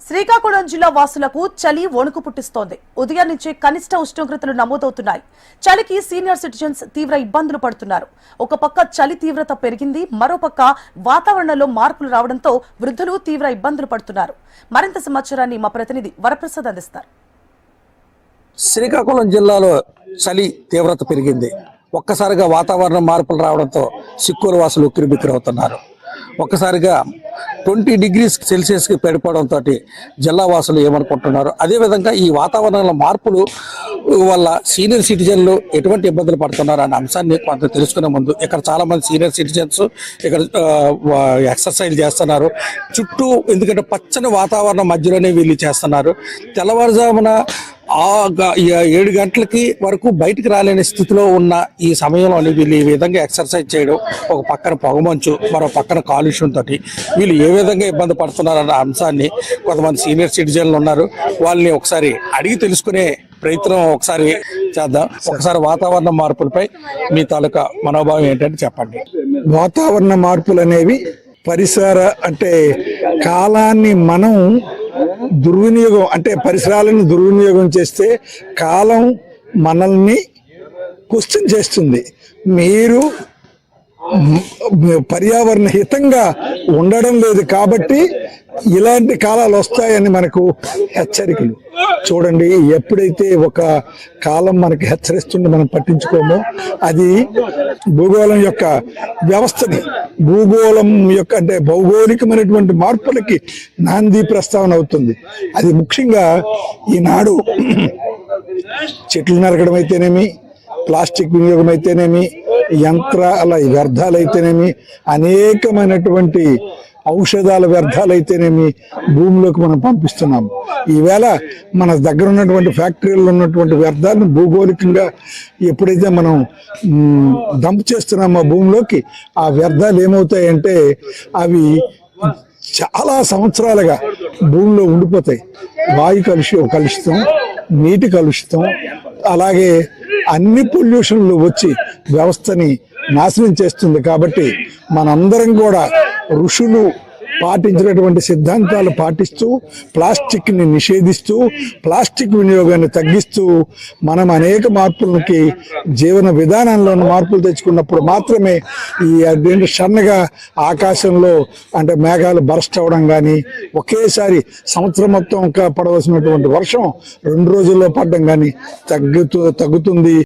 శ్రీకాకుళం జిల్లా వాసులకు చలి వణుకు పుట్టిస్తోంది. ఉదయం నుంచి కనిష్ట ఉష్ణోగ్రతలు నమోదవుతున్నాయి. చలికి సీనియర్ సిటిజన్స్ తీవ్ర ఇబ్బందులు పడుతున్నారు. ఒక పక్క చలి తీవ్రత పెరిగింది మరోపక్క వాతావరణంలో మార్పులు రావడంతో వృద్ధులు తీవ్ర ఇబ్బందులు పడుతున్నారు. మరింత సమాచారాన్ని మా ప్రతినిధి వరప్రసాద్ అందిస్తారు. శ్రీకాకుళం జిల్లాలో చలి తీవ్రత పెరిగింది. ఒక్కసారిగా వాతావరణ మార్పులు రావడంతో సిక్కూరు వాసులు ఉక్కిరిబిక్కిరవుతున్నారు. ఒక్కసారిగా ట్వంటీ డిగ్రీస్ సెల్సియస్కి పడిపోవడంతో జిల్లా వాసులు ఏమనుకుంటున్నారు? అదేవిధంగా ఈ వాతావరణంలో మార్పులు వల్ల సీనియర్ సిటిజన్లు ఎటువంటి ఇబ్బందులు పడుతున్నారు అనే అంశాన్ని కొంత తెలుసుకునే ముందు ఇక్కడ చాలామంది సీనియర్ సిటిజన్స్ ఇక్కడ ఎక్సర్సైజ్ చేస్తున్నారు. చుట్టూ ఎందుకంటే పచ్చని వాతావరణం మధ్యలోనే వీళ్ళు చేస్తున్నారు. తెల్లవారుజామున ఆ గ- ఏడు గంటలకి వరకు బయటికి రాలేని స్థితిలో ఉన్న ఈ సమయంలో వీళ్ళు ఈ విధంగా ఎక్సర్సైజ్ చేయడం ఒక పక్కన పొగమంచు మరో పక్కన కాలుష్యంతో వీళ్ళు ఏ విధంగా ఇబ్బంది పడుతున్నారన్న అంశాన్ని కొంతమంది సీనియర్ సిటిజన్లు ఉన్నారు. వాళ్ళని ఒకసారి అడిగి తెలుసుకునే ప్రయత్నం ఒకసారి చేద్దాం. ఒకసారి వాతావరణ మార్పులపై మీ తాలూకా మనోభావం ఏంటంటే చెప్పండి. వాతావరణ మార్పులు అనేవి పరిసర అంటే కాలాన్ని మనం దుర్వినియోగం అంటే పరిసరాలను దుర్వినియోగం చేస్తే కాలం మనల్ని క్వశ్చన్ చేస్తుంది. మీరు పర్యావరణ హితంగా ఉండడం లేదు కాబట్టి ఇలాంటి కాలాలు వస్తాయని మనకు హెచ్చరికలు. చూడండి ఎప్పుడైతే ఒక కాలం మనకి హెచ్చరిస్తుంది మనం పట్టించుకోమో అది భూగోళం యొక్క వ్యవస్థని భూగోళం యొక్క అంటే భౌగోళికమైనటువంటి మార్పులకి నాంది ప్రస్తావన అవుతుంది. అది ముఖ్యంగా ఈనాడు చెట్లు నరకడం అయితేనేమి ప్లాస్టిక్ వినియోగం అయితేనేమి యంత్రాల వ్యర్థాలు అయితేనేమి అనేకమైనటువంటి ఔషధాల వ్యర్థాలు అయితేనేమి భూమిలోకి మనం పంపిస్తున్నాం. ఈవేళ మన దగ్గర ఉన్నటువంటి ఫ్యాక్టరీలో ఉన్నటువంటి వ్యర్థాలను భూగోళికంగా ఎప్పుడైతే మనం దంప్ డంప్ చేస్తున్నామో భూమిలోకి ఆ వ్యర్థాలు ఏమవుతాయంటే అవి చాలా సంవత్సరాలుగా భూమిలో ఉండిపోతాయి. వాయు కలుషి కలుషితం నీటి కలుషితం అలాగే అన్ని పొల్యూషన్లు వచ్చి వ్యవస్థని నాశనం చేస్తుంది. కాబట్టి మనందరం కూడా ఋషులు పాటించినటువంటి సిద్ధాంతాలు పాటిస్తూ ప్లాస్టిక్ని నిషేధిస్తూ ప్లాస్టిక్ వినియోగాన్ని తగ్గిస్తూ మనం అనేక మార్పులకి జీవన విధానంలో మార్పులు తెచ్చుకున్నప్పుడు మాత్రమే ఈ అదేంటి సన్నగా ఆకాశంలో అంటే మేఘాలు బరస్ట్ అవడం కానీ ఒకేసారి సంవత్సరం మొత్తం పడవలసినటువంటి వర్షం రెండు రోజుల్లో పడడం కానీ తగ్గుతూ తగ్గుతుంది.